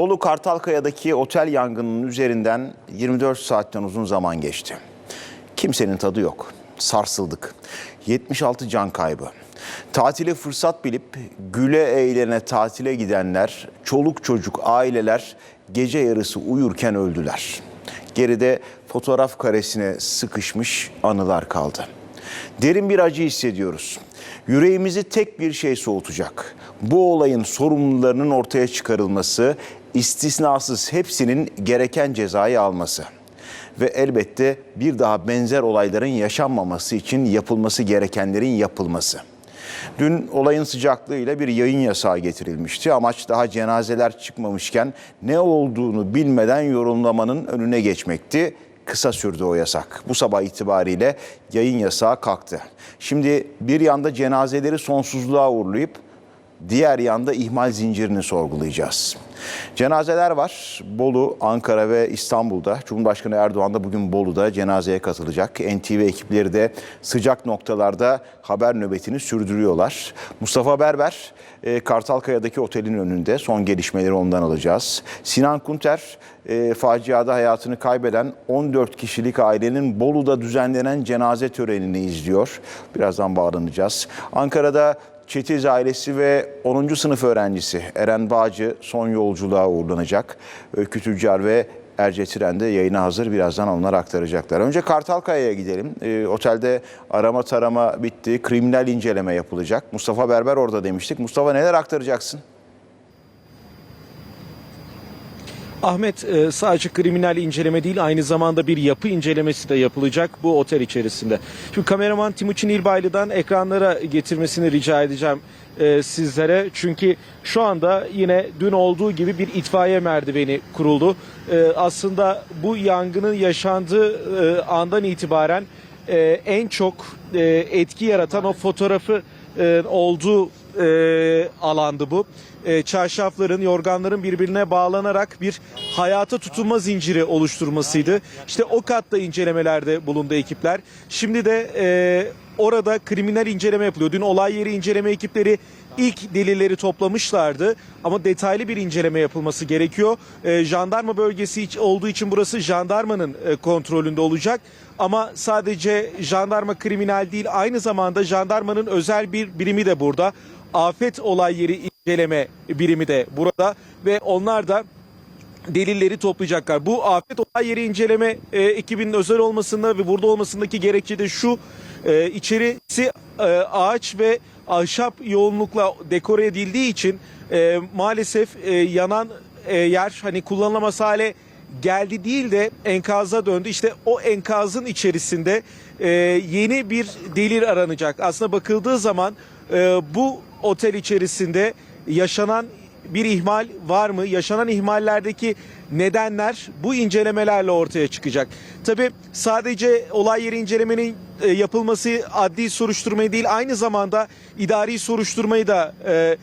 Bolu Kartalkaya'daki otel yangınının üzerinden 24 saatten uzun zaman geçti. Kimsenin tadı yok. Sarsıldık. 76 can kaybı. Tatile fırsat bilip güle eğlene tatile gidenler, çoluk çocuk aileler gece yarısı uyurken öldüler. Geride fotoğraf karesine sıkışmış anılar kaldı. Derin bir acı hissediyoruz. Yüreğimizi tek bir şey soğutacak. Bu olayın sorumlularının ortaya çıkarılması, istisnasız hepsinin gereken cezayı alması ve elbette bir daha benzer olayların yaşanmaması için yapılması gerekenlerin yapılması. Dün olayın sıcaklığıyla bir yayın yasağı getirilmişti. Amaç daha cenazeler çıkmamışken ne olduğunu bilmeden yorumlamanın önüne geçmekti. Kısa sürdü o yasak. Bu sabah itibariyle yayın yasağı kalktı. Şimdi bir yanda cenazeleri sonsuzluğa uğurlayıp diğer yanda ihmal zincirini sorgulayacağız. Cenazeler var. Bolu, Ankara ve İstanbul'da. Cumhurbaşkanı Erdoğan da bugün Bolu'da cenazeye katılacak. NTV ekipleri de sıcak noktalarda haber nöbetini sürdürüyorlar. Mustafa Berber, e, Kartalkaya'daki otelin önünde son gelişmeleri ondan alacağız. Sinan Kunter, e, faciada hayatını kaybeden 14 kişilik ailenin Bolu'da düzenlenen cenaze törenini izliyor. Birazdan bağlanacağız. Ankara'da Çetiz ailesi ve 10. sınıf öğrencisi Eren Bağcı son yolculuğa uğurlanacak. Öykü Tüccar ve Erce Tren yayına hazır. Birazdan onlar aktaracaklar. Önce Kartalkaya'ya gidelim. Ee, otelde arama tarama bitti. Kriminal inceleme yapılacak. Mustafa Berber orada demiştik. Mustafa neler aktaracaksın? Ahmet e, sadece kriminal inceleme değil aynı zamanda bir yapı incelemesi de yapılacak bu otel içerisinde. Şimdi kameraman Timuçin İlbaylı'dan ekranlara getirmesini rica edeceğim e, sizlere. Çünkü şu anda yine dün olduğu gibi bir itfaiye merdiveni kuruldu. E, aslında bu yangının yaşandığı andan itibaren en çok etki yaratan o fotoğrafı e, olduğu e, alandı bu. E, çarşafların, yorganların birbirine bağlanarak bir hayata tutunma zinciri oluşturmasıydı. İşte o katta incelemelerde bulundu ekipler. Şimdi de e, orada kriminal inceleme yapılıyor. Dün olay yeri inceleme ekipleri ilk delilleri toplamışlardı ama detaylı bir inceleme yapılması gerekiyor. E, jandarma bölgesi olduğu için burası jandarmanın e, kontrolünde olacak. Ama sadece jandarma kriminal değil aynı zamanda jandarmanın özel bir birimi de burada. Afet olay yeri inceleme birimi de burada ve onlar da delilleri toplayacaklar. Bu afet olay yeri inceleme e, ekibinin özel olmasında ve burada olmasındaki gerekçe de şu e, içerisi e, ağaç ve ahşap yoğunlukla dekore edildiği için e, maalesef e, yanan e, yer hani kullanılamaz hale geldi değil de enkaza döndü. İşte o enkazın içerisinde e, yeni bir delil aranacak. Aslında bakıldığı zaman e, bu otel içerisinde yaşanan bir ihmal var mı? Yaşanan ihmallerdeki nedenler bu incelemelerle ortaya çıkacak. Tabi sadece olay yeri incelemenin e, yapılması adli soruşturmayı değil aynı zamanda idari soruşturmayı da e,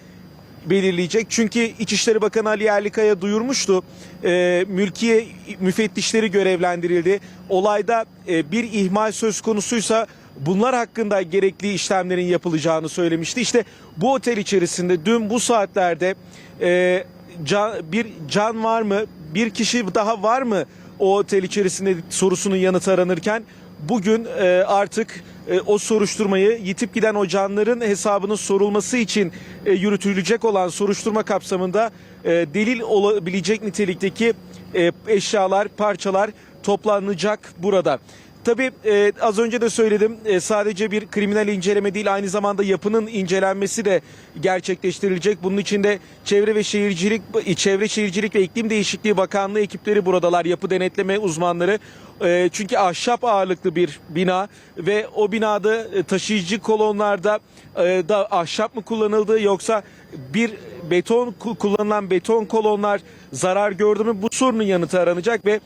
belirleyecek. Çünkü İçişleri Bakanı Ali Yerlikaya duyurmuştu. E, mülkiye müfettişleri görevlendirildi. Olayda e, bir ihmal söz konusuysa bunlar hakkında gerekli işlemlerin yapılacağını söylemişti. İşte bu otel içerisinde dün bu saatlerde e, can, bir can var mı? Bir kişi daha var mı o otel içerisinde sorusunun yanıtı aranırken bugün e, artık e, o soruşturmayı yitip giden o canların hesabının sorulması için e, yürütülecek olan soruşturma kapsamında e, delil olabilecek nitelikteki e, eşyalar, parçalar toplanacak burada. Tabii e, az önce de söyledim e, sadece bir kriminal inceleme değil aynı zamanda yapının incelenmesi de gerçekleştirilecek. Bunun için de Çevre ve Şehircilik Çevre Şehircilik ve İklim Değişikliği Bakanlığı ekipleri buradalar. Yapı denetleme uzmanları. E, çünkü ahşap ağırlıklı bir bina ve o binada e, taşıyıcı kolonlarda e, da ahşap mı kullanıldı yoksa bir beton ku- kullanılan beton kolonlar zarar gördü mü bu sorunun yanıtı aranacak ve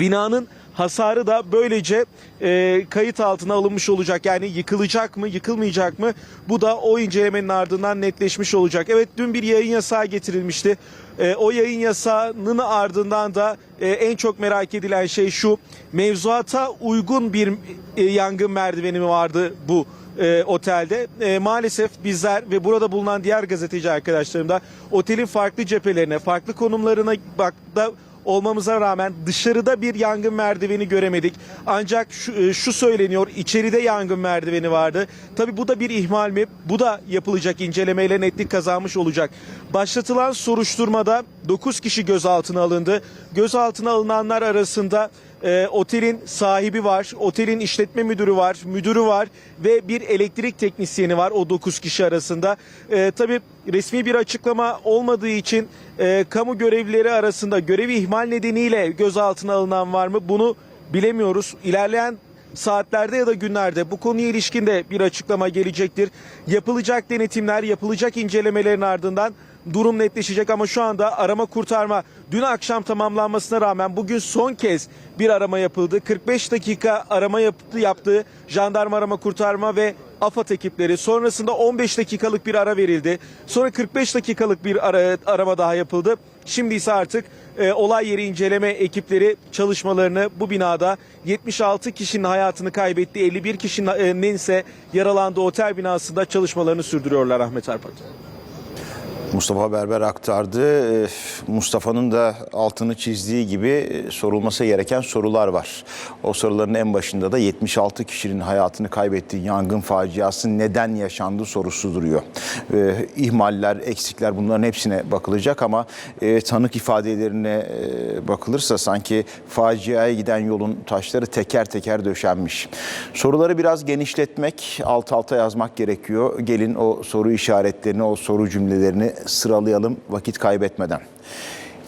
binanın hasarı da böylece e, kayıt altına alınmış olacak. Yani yıkılacak mı, yıkılmayacak mı? Bu da o incelemenin ardından netleşmiş olacak. Evet dün bir yayın yasağı getirilmişti. E, o yayın yasağının ardından da e, en çok merak edilen şey şu. Mevzuata uygun bir e, yangın merdiveni mi vardı bu e, otelde. E, maalesef bizler ve burada bulunan diğer gazeteci arkadaşlarım da otelin farklı cephelerine, farklı konumlarına bakta olmamıza rağmen dışarıda bir yangın merdiveni göremedik. Ancak şu, e, şu söyleniyor içeride yangın merdiveni vardı. Tabi bu da bir ihmal mi? Bu da yapılacak incelemeyle netlik kazanmış olacak. Başlatılan soruşturmada 9 kişi gözaltına alındı. Gözaltına alınanlar arasında e, otelin sahibi var, otelin işletme müdürü var, müdürü var ve bir elektrik teknisyeni var o 9 kişi arasında. E, tabii resmi bir açıklama olmadığı için e, kamu görevlileri arasında görevi ihmal nedeniyle gözaltına alınan var mı bunu bilemiyoruz. İlerleyen saatlerde ya da günlerde bu konuya ilişkin de bir açıklama gelecektir. Yapılacak denetimler, yapılacak incelemelerin ardından durum netleşecek ama şu anda arama kurtarma dün akşam tamamlanmasına rağmen bugün son kez bir arama yapıldı. 45 dakika arama yaptı, yaptığı jandarma arama kurtarma ve AFAD ekipleri sonrasında 15 dakikalık bir ara verildi. Sonra 45 dakikalık bir ara, arama daha yapıldı. Şimdi ise artık e, olay yeri inceleme ekipleri çalışmalarını bu binada 76 kişinin hayatını kaybettiği 51 kişinin ise yaralandığı otel binasında çalışmalarını sürdürüyorlar Ahmet Arpat. Mustafa Berber aktardı. Ee, Mustafa'nın da altını çizdiği gibi e, sorulması gereken sorular var. O soruların en başında da 76 kişinin hayatını kaybettiği yangın faciası neden yaşandı sorusu duruyor. Ee, ihmaller, eksikler bunların hepsine bakılacak ama e, tanık ifadelerine e, bakılırsa sanki faciaya giden yolun taşları teker teker döşenmiş. Soruları biraz genişletmek, alt alta yazmak gerekiyor. Gelin o soru işaretlerini, o soru cümlelerini sıralayalım vakit kaybetmeden.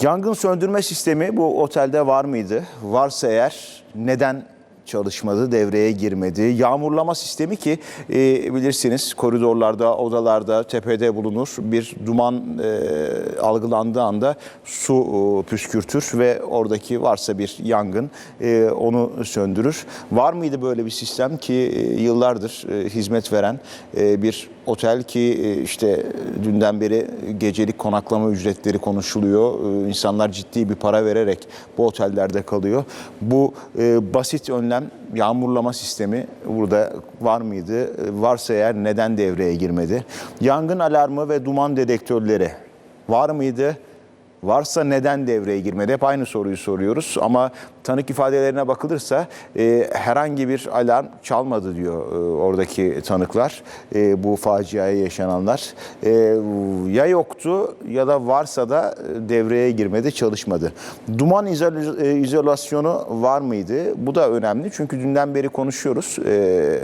Yangın söndürme sistemi bu otelde var mıydı? Varsa eğer neden çalışmadı, devreye girmedi. Yağmurlama sistemi ki e, bilirsiniz koridorlarda, odalarda, tepede bulunur. Bir duman e, algılandığı anda su e, püskürtür ve oradaki varsa bir yangın e, onu söndürür. Var mıydı böyle bir sistem ki e, yıllardır e, hizmet veren e, bir otel ki e, işte dünden beri gecelik konaklama ücretleri konuşuluyor. E, İnsanlar ciddi bir para vererek bu otellerde kalıyor. Bu e, basit önlem yağmurlama sistemi burada var mıydı? Varsa eğer neden devreye girmedi? Yangın alarmı ve duman dedektörleri var mıydı? Varsa neden devreye girmedi? Hep aynı soruyu soruyoruz ama tanık ifadelerine bakılırsa e, herhangi bir alarm çalmadı diyor e, oradaki tanıklar. E, bu faciaya yaşananlar. E, ya yoktu ya da varsa da e, devreye girmedi, çalışmadı. Duman izol- e, izolasyonu var mıydı? Bu da önemli çünkü dünden beri konuşuyoruz. E,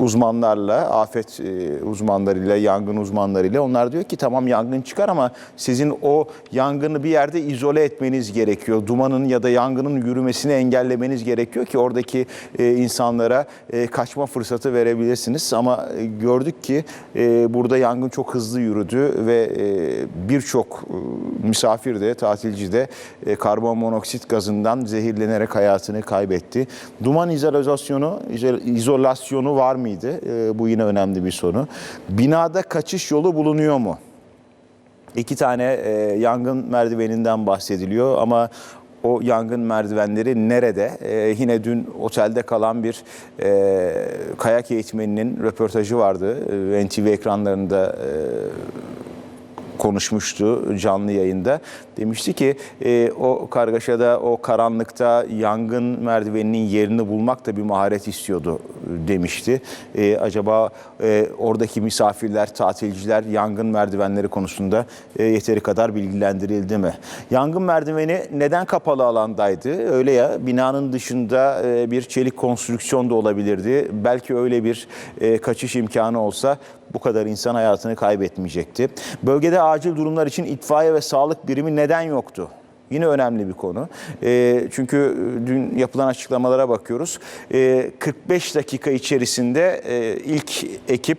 uzmanlarla, afet e, uzmanlarıyla, yangın uzmanlarıyla. Onlar diyor ki tamam yangın çıkar ama sizin o yangını bir yerde izole etmeniz gerekiyor. Dumanın ya da yangının yürümesini engellemeniz gerekiyor ki oradaki e, insanlara e, kaçma fırsatı verebilirsiniz. Ama e, gördük ki e, burada yangın çok hızlı yürüdü ve e, birçok e, misafir de, tatilci de e, karbon monoksit gazından zehirlenerek hayatını kaybetti. Duman izolasyonu, izo- izolasyonu var mıydı? E, bu yine önemli bir soru. Binada kaçış yolu bulunuyor mu? İki tane e, yangın merdiveninden bahsediliyor ama o yangın merdivenleri nerede? E, yine dün otelde kalan bir e, kayak eğitmeninin röportajı vardı. E, NTV ekranlarında e, konuşmuştu canlı yayında. Demişti ki e, o kargaşada, o karanlıkta yangın merdiveninin yerini bulmak da bir maharet istiyordu demişti. E, acaba e, oradaki misafirler, tatilciler yangın merdivenleri konusunda e, yeteri kadar bilgilendirildi mi? Yangın merdiveni neden kapalı alandaydı? Öyle ya binanın dışında e, bir çelik konstrüksiyon da olabilirdi. Belki öyle bir e, kaçış imkanı olsa bu kadar insan hayatını kaybetmeyecekti. Bölgede acil durumlar için itfaiye ve sağlık birimi neden yoktu? Yine önemli bir konu. E, çünkü dün yapılan açıklamalara bakıyoruz. E, 45 dakika içerisinde e, ilk ekip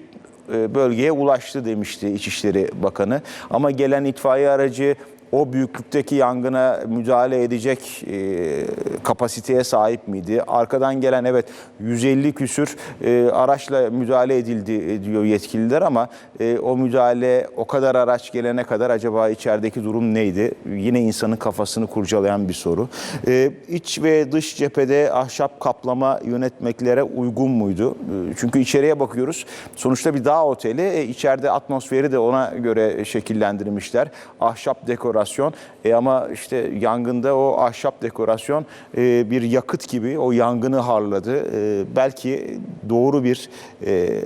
e, bölgeye ulaştı demişti İçişleri Bakanı. Ama gelen itfaiye aracı o büyüklükteki yangına müdahale edecek e, kapasiteye sahip miydi? Arkadan gelen evet 150 küsür e, araçla müdahale edildi diyor yetkililer ama e, o müdahale o kadar araç gelene kadar acaba içerideki durum neydi? Yine insanın kafasını kurcalayan bir soru. E, iç ve dış cephede ahşap kaplama yönetmeklere uygun muydu? E, çünkü içeriye bakıyoruz. Sonuçta bir dağ oteli. E, içeride atmosferi de ona göre şekillendirmişler. Ahşap dekorasyon. E, ama işte yangında o ahşap dekorasyon e, bir yakıt gibi o yangını harladı. E, belki doğru bir e,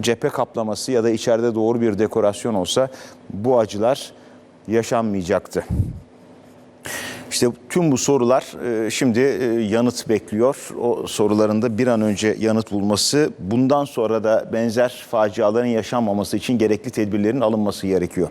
cephe kaplaması ya da içeride doğru bir dekorasyon olsa bu acılar yaşanmayacaktı. İşte tüm bu sorular e, şimdi e, yanıt bekliyor. O soruların da bir an önce yanıt bulması, bundan sonra da benzer faciaların yaşanmaması için gerekli tedbirlerin alınması gerekiyor.